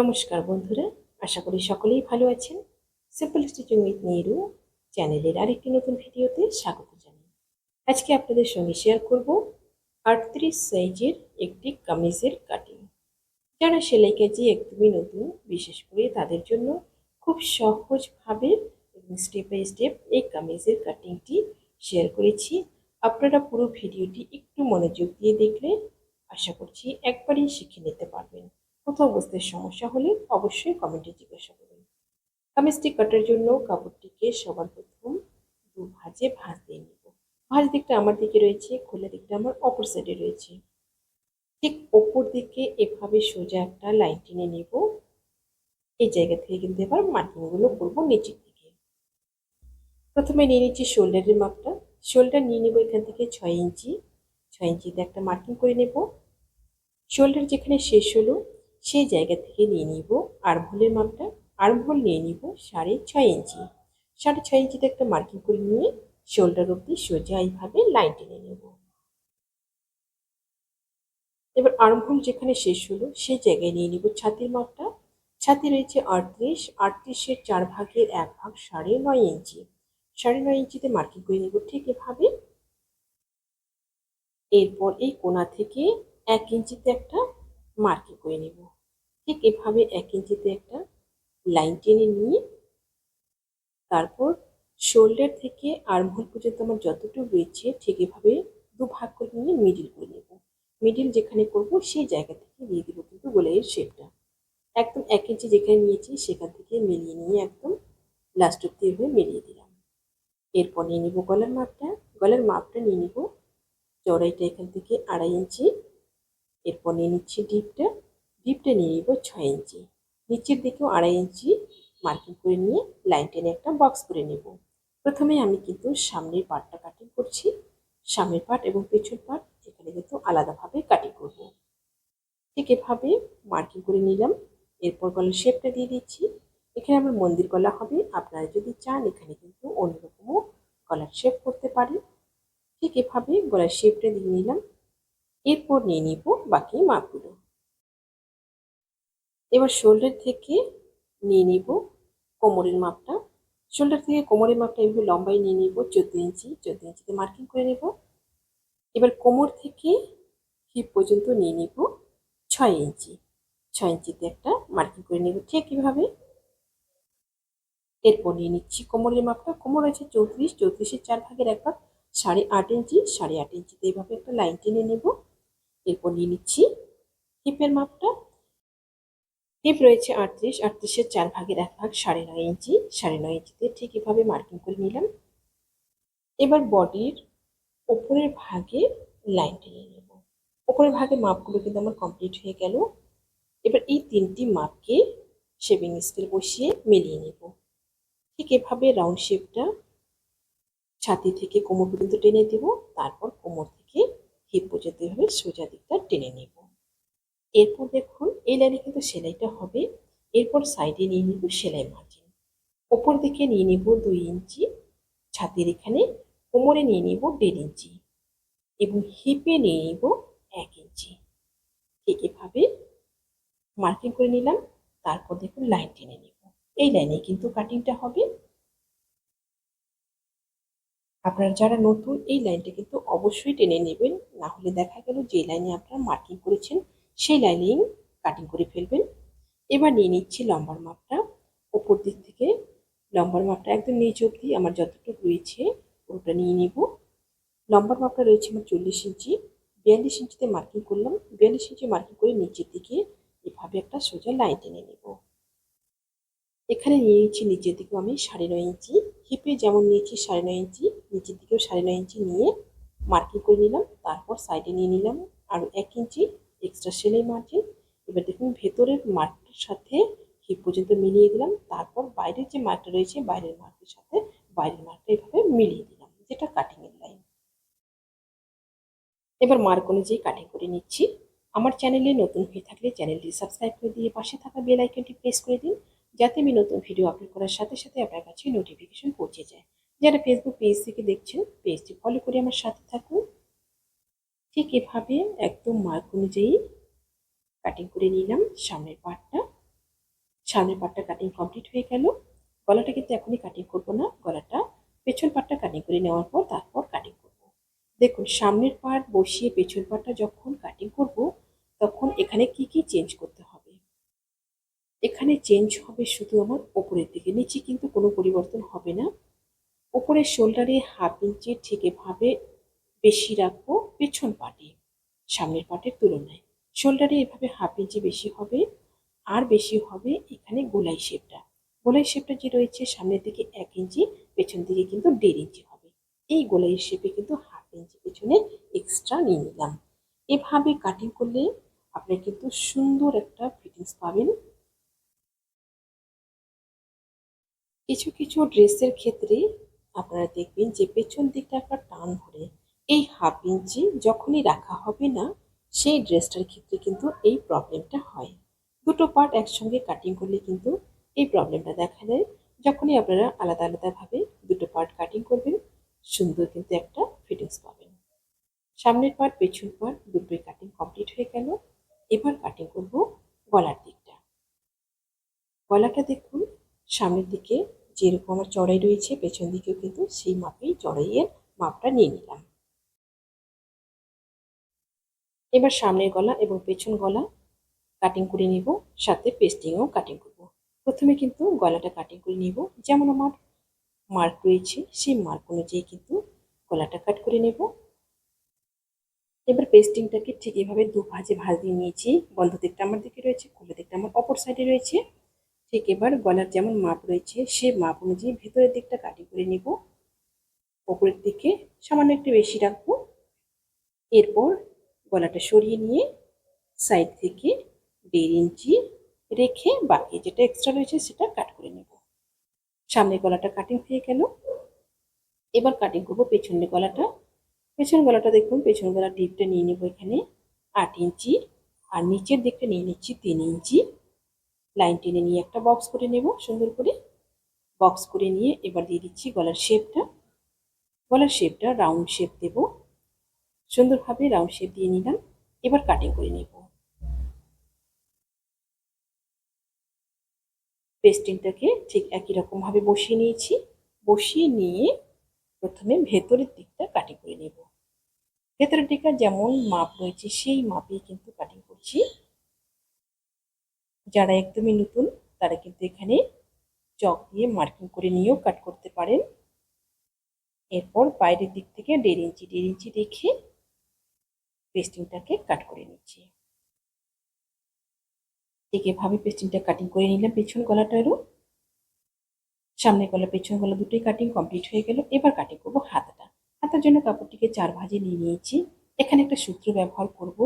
নমস্কার বন্ধুরা, আশা করি সকলেই ভালো আছেন। সিম্পল স্টিচিং উইথ নেহরু চ্যানেলের আরেকটি নতুন ভিডিওতে স্বাগত জানাই। আজকে আপনাদের সঙ্গে শেয়ার করব আটত্রিশ সাইজের একটি কামিজের কাটিং যারা সেলাই কাজে একদমই নতুন, বিশেষ করে তাদের জন্য খুব সহজভাবে এবং স্টেপ বাই স্টেপ এই কামিজের কাটিংটি শেয়ার করেছি। আপনারা পুরো ভিডিওটি একটু মনোযোগ দিয়ে দেখলে আশা করছি একবারেই শিখে নিতে পারবেন। কোথাও বুঝতে সমস্যা হলে অবশ্যই কমেন্টে জিজ্ঞাসা করুন। কামিজটি কাটার জন্য কাপড়টিকে সবার প্রথম দু ভাজে ভাঁজ দিয়ে নেব। ভাঁজ দিকটা আমার দিকে রয়েছে, খোলা দিকটা আমার অপর সাইডে রয়েছে। ঠিক ওপর দিকে এভাবে সোজা একটা লাইন টেনে নেব। এই জায়গা থেকে কিন্তু এবার মার্কিংগুলো করব নিচের দিকে। প্রথমে নিয়ে নিচ্ছি শোল্ডারের মাপটা। শোল্ডার নিয়ে নেব এখান থেকে ছয় ইঞ্চি। ছয় ইঞ্চিতে একটা মার্কিং করে নেব। শোল্ডার যেখানে শেষ হলো সেই জায়গা থেকে নিয়ে নিব আর্মহোলের মাপটা। আর্মহোল নিয়ে নিব সাড়ে ছয় ইঞ্চি। সাড়ে ছয় ইঞ্চিতে একটা মার্কিং করে নিয়ে শোল্ডার অব্দি সোজা এইভাবে লাইন টেনে নেব। এবার আর্মহোল যেখানে শেষ হলো, সেই জায়গায় নিয়ে নিব ছাতির মাপটা। ছাতি রয়েছে আটত্রিশ, আটত্রিশের চার ভাগের এক ভাগ সাড়ে নয় ইঞ্চি। সাড়ে নয় ইঞ্চিতে মার্কিং করে নেব ঠিক এভাবে। এরপর এই কোনা থেকে এক ইঞ্চিতে একটা মার্কিং করে নেব। ঠিক এভাবে এক ইঞ্চিতে একটা লাইন টেনে নিয়ে তারপর শোল্ডার থেকে আর্মহোল পর্যন্ত আমার যতটুকু রয়েছে ঠিক এভাবে দু ভাগ করে নিয়ে মিডিল করে নেব। মিডিল যেখানে করব সেই জায়গা থেকে দিয়ে দেবো কিন্তু গোলাইয়ের শেপটা। একদম এক ইঞ্চি যেখানে নিয়েছি সেখান থেকে মিলিয়ে নিয়ে একদম লাস্ট অব্দি এভাবে মিলিয়ে দিলাম। এরপর নিয়ে নিব গলার মাপটা। গলার মাপটা নিয়ে নিব। চড়াইটা এখান থেকে আড়াই ইঞ্চি। এরপর নিয়ে নিচ্ছি ডিপটা। ডিপটা নিয়ে নিব ছয় ইঞ্চি। নিচের দিকেও আড়াই ইঞ্চি মার্কিং করে নিয়ে লাইন টেনে একটা বক্স করে নেব। প্রথমে আমি কিন্তু সামনের পার্টটা কাটিং করছি। সামনের পার্ট এবং পেছন পার্ট এখানে কিন্তু আলাদাভাবে কাটিং করব। ঠিক এভাবে মার্কিং করে নিলাম। এরপর গলার শেপটা দিয়ে দিচ্ছি। এখানে আমার মন্দির গলা হবে। আপনারা যদি চান এখানে কিন্তু অন্যরকমও গলার শেপ করতে পারেন। ঠিক এভাবে গলার শেপটা দিয়ে নিলাম। এরপর নিয়ে নিব বাকি মাপগুলো। এবার শোল্ডার থেকে নিয়ে নিব কোমরের মাপটা। শোল্ডার থেকে কোমরের মাপটা এইভাবে লম্বাই নিয়ে নিব চোদ্দ ইঞ্চি, চোদ্দ ইঞ্চিতে মার্কিং করে নেব। এবার কোমর থেকে হিপ পর্যন্ত নিয়ে নিব ছয় ইঞ্চি। ছয় ইঞ্চিতে একটা মার্কিং করে নেব। ঠিক কীভাবে এরপর নিয়ে নিচ্ছি কোমরের মাপটা। কোমর আছে চৌত্রিশ, চৌত্রিশের চার ভাগের এক ভাগ, সাড়ে আট ইঞ্চি, সাড়ে আট ইঞ্চিতে এইভাবে একটা লাইন টেনে নেব। এরপর নিয়ে নিচ্ছি। হিপের মাপটা। হিপ রয়েছে আটত্রিশ, আটত্রিশের চার ভাগের এক ভাগ সাড়ে নয় ইঞ্চি। সাড়ে নয় ইঞ্চিতে ঠিক এভাবে মার্কিং করে নিলাম। এবার বডির ওপরের ভাগে লাইন টেনে নেব। ওপরের ভাগে মাপগুলো কিন্তু আমার কমপ্লিট হয়ে গেল। এবার এই তিনটি মাপকে শেভিং স্কেল বসিয়ে মিলিয়ে নেব। ঠিক এভাবে রাউন্ড শেপটা ছাতি থেকে কোমর পর্যন্ত টেনে দেব। তারপর কোমর থেকে হিপ পর্যন্ত এভাবে সোজা দিকটা টেনে নেব। এরপর দেখুন, এই লাইনে কিন্তু সেলাইটা হবে। এরপর সাইডে নিয়ে নিব সেলাই মার্জিন। ওপর দিকে নিয়ে নিব দুই ইঞ্চি, ছাতির এখানে। কোমরে নিয়ে নিব দেড় ইঞ্চি এবং হিপে নিয়ে নিব এক ইঞ্চি। ঠিক এভাবে মার্কিং করে নিলাম, তারপর দেখুন লাইন টেনে নিব। এই লাইনে কিন্তু কাটিংটা হবে। আপনারা যারা নতুন, এই লাইনটা কিন্তু অবশ্যই টেনে নেবেন। না হলে দেখা গেল যে লাইনে আপনারা মার্কিং করেছেন, সেই লাইনেই কাটিং করে ফেলবেন। এবার নিয়ে নিচ্ছি লম্বার মাপটা। ওপর দিক থেকে লম্বার মাপটা একদম নিচ অব্দি আমার যতটুকু রয়েছে, ওটা নিয়ে নিব। লম্বার মাপটা রয়েছে আমার চল্লিশ ইঞ্চি। বিয়াল্লিশ ইঞ্চিতে মার্কিং করলাম। বিয়াল্লিশ ইঞ্চি মার্কিং করে নিচের দিকে এভাবে একটা সোজা লাইন টেনে নেব। এখানে নিয়ে নিচ্ছি নিচের দিকেও আমি সাড়ে নয় ইঞ্চি। হিপে যেমন নিয়েছি সাড়ে নয় ইঞ্চি। নিচের দিকেও সাড়ে নয় ইঞ্চি নিয়ে মার্কিং করে নিলাম, তারপর সাইডে নিয়ে নিলাম আরও এক ইঞ্চি এক্সট্রা সেলাই মার্জিন এবার দেখুন ভেতরের মার্কটার সাথে হিপ পর্যন্ত মিলিয়ে দিলাম, তারপর বাইরের যে মার্কটা রয়েছে বাইরের মার্কের সাথে বাইরের মার্কটা এভাবে মিলিয়ে দিলাম, যেটা কাটিংয়ের লাইন এবার মার্ক অনুযায়ী কাটিং করে নিচ্ছি। আমার চ্যানেলে নতুন হয়ে থাকলে চ্যানেলটি সাবস্ক্রাইব করে দিয়ে পাশে থাকা বেল আইকনটি প্রেস করে দিন, যাতে আমি নতুন ভিডিও আপলোড করার সাথে সাথে আপনার কাছে নোটিফিকেশন পৌঁছে যায়। যারা ফেসবুক পেজ থেকে দেখছেন পেজটি ফলো করে আমার সাথে থাকুন। ঠিক এভাবে একদম মার্ক অনুযায়ী কাটিং করে নিলাম সামনের পার্টটা সামনের পাটটা কাটিং কমপ্লিট হয়ে গেল। গলাটা কিন্তু এখনই কাটিং করব না, গলাটা পেছন পাটটা কাটিং করে নেওয়ার পর তারপর কাটিং করব। দেখুন, সামনের পাট বসিয়ে পেছন পাটটা যখন কাটিং করব, তখন এখানে কি কি চেঞ্জ করতে হবে? এখানে চেঞ্জ হবে শুধু আমার ওপরের দিকে, নিচে কিন্তু কোনো পরিবর্তন হবে না। ওপরের শোল্ডারে হাফ ইঞ্চি ঠিক এভাবে বেশি রাখব পেছন পাটে, সামনের পাটের তুলনায়। শোল্ডারে এভাবে হাফ ইঞ্চি বেশি হবে আর বেশি হবে এখানে গোলাই শেপটা। গোলাই শেপটা যে রয়েছে সামনের দিকে এক ইঞ্চি, পেছন দিকে কিন্তু দেড় ইঞ্চি হবে। এই গোলাই শেপে কিন্তু হাফ ইঞ্চি পেছনে এক্সট্রা নিয়ে নিলাম। এভাবে কাটিং করলে আপনি কিন্তু সুন্দর একটা ফিটিংস পাবেন। কিছু কিছু ড্রেসের ক্ষেত্রে আপনারা দেখবেন যে পেছন দিকটা একটা টান ধরে এই হাফ ইঞ্চি যখনই রাখা হবে না, সেই ড্রেসটার ক্ষেত্রে কিন্তু এই প্রবলেমটা হয়। দুটো পার্ট একসঙ্গে কাটিং করলে কিন্তু এই প্রবলেমটা দেখা দেয়। যখনই আপনারা আলাদা আলাদাভাবে দুটো পার্ট কাটিং করবেন, সুন্দর কিন্তু একটা ফিটিংস পাবেন। সামনের পার্ট পেছন পার্ট দুটোই কাটিং কমপ্লিট হয়ে গেল। এবার কাটিং করব গলার দিকটা। গলাটা দেখুন, সামনের দিকে যেরকম আমার চড়াই রয়েছে, পেছন দিকেও কিন্তু সেই মাপেই চড়াইয়ের মাপটা নিয়ে নিলাম। এবার সামনের গলা এবং পেছন গলা কাটিং করে নিব, সাথে পেস্টিংও কাটিং করব। প্রথমে কিন্তু গলাটা কাটিং করে নিব, যেমন আমার মার্ক রয়েছে, সেই মার্ক অনুযায়ী কিন্তু গলাটা কাট করে নেব। এবার পেস্টিংটাকে ঠিক এভাবে দু ভাজে ভাজ দিয়ে নিয়েছি, বন্ধ দিকটা আমার দিকে রয়েছে খুলে দিকটা আমার অপর সাইডে রয়েছে। ঠিক এবার গলার যেমন মাপ রয়েছে, সে মাপ অনুযায়ী ভেতরের দিকটা কাটি করে নিব। ওপরের দিকে সামান্য একটু বেশি রাখব। এরপর গলাটা সরিয়ে নিয়ে সাইড থেকে দেড় ইঞ্চি রেখে বাকি যেটা এক্সট্রা রয়েছে সেটা কাট করে নেব। সামনের গলাটা কাটিং হয়ে গেল। এবার কাটিং করব পেছনের গলাটা। পেছনের গলাটা দেখুন পেছন গলার ডিপটা নিয়ে নেব এখানে আট ইঞ্চি আর নিচের দিকটা নিয়ে নিচ্ছি তিন ইঞ্চি। লাইন টেনে নিয়ে একটা বক্স করে নেব, সুন্দর করে বক্স করে নিয়ে এবার দিয়ে দিচ্ছি গলার শেপটা গলার শেপটা রাউন্ড শেপ দেব। সুন্দরভাবে রাউন্ড শেপ দিয়ে নিলাম, এবার কাটিং করে নেব। পেস্টিংটাকে ঠিক একই রকমভাবে বসিয়ে নিয়েছি। বসিয়ে নিয়ে প্রথমে ভেতরের দিকটা কাটিং করে নেব। ভেতরের দিকটা যেমন মাপ রয়েছে, সেই মাপেই কিন্তু কাটিং করছি। যারা একদমই নতুন, তারা কিন্তু এখানে চক দিয়ে মার্কিং করে নিয়েও কাট করতে পারেন। এরপর বাইরের দিক থেকে দেড় ইঞ্চি দেড় ইঞ্চি রেখে পেস্টিংটাকে কাট করে নিচ্ছি। ঠিক এভাবে পেস্টিংটা কাটিং করে নিলাম পেছন গলাটারও। সামনে গলা, পেছন গলা দুটোই কাটিং কমপ্লিট হয়ে গেল। এবার কাটিং করব হাতাটা। হাতার জন্য কাপড়টিকে চার ভাজে নিয়ে নিয়েছি। এখানে একটা সূত্র ব্যবহার করব।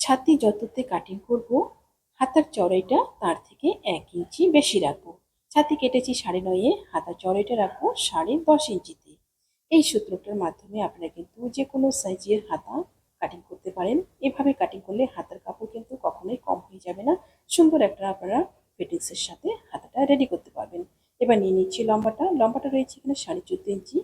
ছাতি যততে কাটিং করব হাতার চড়াইটা তার থেকে এক ইঞ্চি বেশি রাখব। ছাতি কেটেছি সাড়ে নয়ে হাতার চড়াইটা রাখব সাড়ে দশ ইঞ্চিতে। এই সূত্রটার মাধ্যমে আপনারা কিন্তু যে কোনো সাইজের হাতা কাটিং করতে পারেন। এভাবে কাটিং করলে হাতার কাপড় কিন্তু কখনোই কম হয়ে যাবে না। সুন্দর একটা আপনারা ফিটিংসের সাথে হাতাটা রেডি করতে পারবেন। এবার নিয়ে নিচ্ছি লম্বাটা। লম্বাটা রয়েছে এখানে সাড়ে চোদ্দ ইঞ্চি।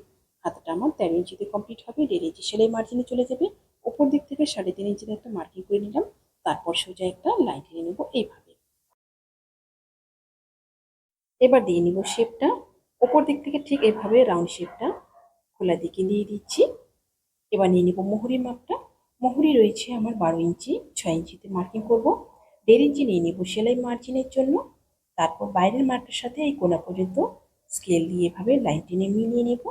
হাতাটা আমার তেরো ইঞ্চিতে কমপ্লিট হবে। দেড় ইঞ্চি সেলাই মার্জিনে চলে যাবে। ওপর দিক থেকে সাড়ে তিন ইঞ্চিতে একটা মার্কিং করে নিলাম। তারপর সোজা একটা লাইন নেব এইভাবে। এবার দিয়ে নিব শেপটা ওপর দিক থেকে ঠিক এভাবে রাউন্ড শেপটা খোলা দিকে দিয়ে দিচ্ছি। এবার নিয়ে নিব মোহরির মাপটা। মোহরি রয়েছে আমার বারো ইঞ্চি, ছয় ইঞ্চিতে মার্কিং করব। দেড় ইঞ্চি নিয়ে নিব সেলাই মার্জিনের জন্য। তারপর বাইরের মার্কের সাথে এই কোনা পর্যন্ত স্কেল দিয়ে এভাবে লাইন টেনে মিলিয়ে নেব।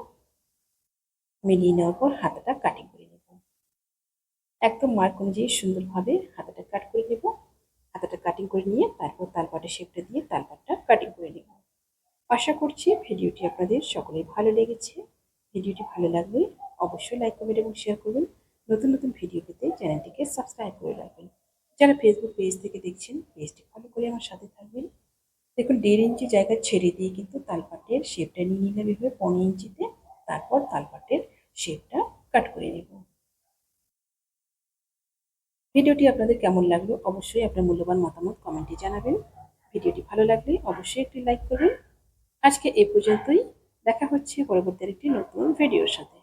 মিলিয়ে নেওয়ার পর হাতাটা কাটিং করে নেব। একদম মার্ক অনুযায়ী সুন্দরভাবে হাতাটা কাট করে নেব। হাতাটা কাটিং করে নিয়ে তারপর তালপাটের শেপটা দিয়ে তালপাটটা কাটিং করে নেব আশা করছি ভিডিওটি আপনাদের সকলেই ভালো লেগেছে। ভিডিওটি ভালো লাগলে অবশ্যই লাইক কমেন্ট এবং শেয়ার করবেন নতুন নতুন ভিডিও পেতে চ্যানেলটিকে সাবস্ক্রাইব করে রাখবেন। যারা ফেসবুক পেজ থেকে দেখছেন পেজটি ফলো করে আমার সাথে থাকবেন। দেখুন, দেড় ইঞ্চি জায়গা ছেড়ে দিয়ে কিন্তু তালপাটের শেপটা নিয়ে এভাবে, পনেরো ইঞ্চিতে। তারপর তালপাটের শেপটা কাট করে নেব। ভিডিওটি আপনাদের কেমন লাগল অবশ্যই আপনার মূল্যবান মতামত কমেন্টে জানাবেন। ভিডিওটি ভালো লাগলে অবশ্যই একটি লাইক করবেন। আজকে এ পর্যন্তই। দেখা হচ্ছে পরবর্তী একটি নতুন ভিডিওর সাথে।